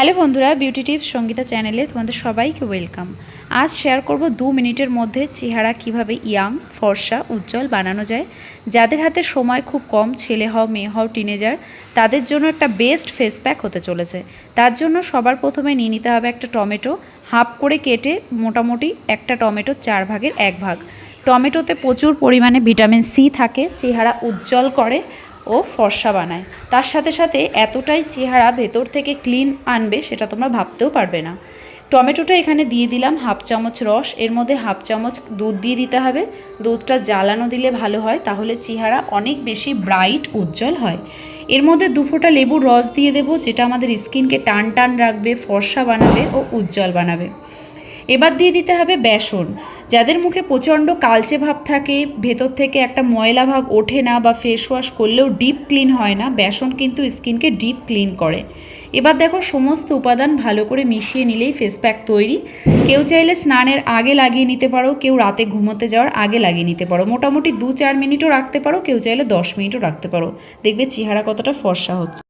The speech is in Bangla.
হ্যালো বন্ধুরা বিউটি টিপস সঙ্গীতা চ্যানেলে তোমাদের সবাইকে ওয়েলকাম। আজ শেয়ার করব দু মিনিটের মধ্যে চেহারা কীভাবে ইয়াং ফর্সা, উজ্জ্বল বানানো যায়। যাদের হাতে সময় খুব কম, ছেলে হও, মেয়ে হও টিনেজার তাদের জন্য একটা বেস্ট ফেস প্যাক হতে চলেছে। তার জন্য সবার প্রথমে নিয়ে নিতে হবে একটা টমেটো, হাফ করে কেটে মোটামুটি একটা টমেটো চার ভাগের এক ভাগ। টমেটোতে প্রচুর পরিমাণে ভিটামিন সি থাকে, চেহারা উজ্জ্বল করে ও ফর্সা বানায়। তার সাথে সাথে এতটাই চেহারা ভেতর থেকে ক্লিন আনবে সেটা তোমরা ভাবতেও পারবে না। টমেটোটা এখানে দিয়ে দিলাম হাফ চামচ রস, এর মধ্যে হাফ চামচ দুধ দিয়ে দিতে হবে। দুধটা জ্বালানো দিলে ভালো হয়, তাহলে চেহারা অনেক বেশি ব্রাইট উজ্জ্বল হয়। এর মধ্যে দু ফোঁটা লেবুর রস দিয়ে দেবো, যেটা আমাদের স্কিনকে টান টান রাখবে, ফর্সা বানাবে ও উজ্জ্বল বানাবে। এবার দিয়ে দিতে হবে বেসন। যাদের মুখে প্রচণ্ড কালচে ভাব থাকে, ভেতর থেকে একটা ময়লা ভাব ওঠে না বা ফেস ওয়াশ করলেও ডিপ ক্লিন হয় না, বেসন কিন্তু স্কিনকে ডিপ ক্লিন করে। এবার দেখো সমস্ত উপাদান ভালো করে মিশিয়ে নিলেই ফেস প্যাক তৈরি। কেউ চাইলে স্নানের আগে লাগিয়ে নিতে পারো, কেউ রাতে ঘুমোতে যাওয়ার আগে লাগিয়ে নিতে পারো। মোটামুটি দু চার মিনিটও রাখতে পারো, কেউ চাইলে দশ মিনিটও রাখতে পারো। দেখবে চেহারা কতটা ফর্সা হচ্ছে।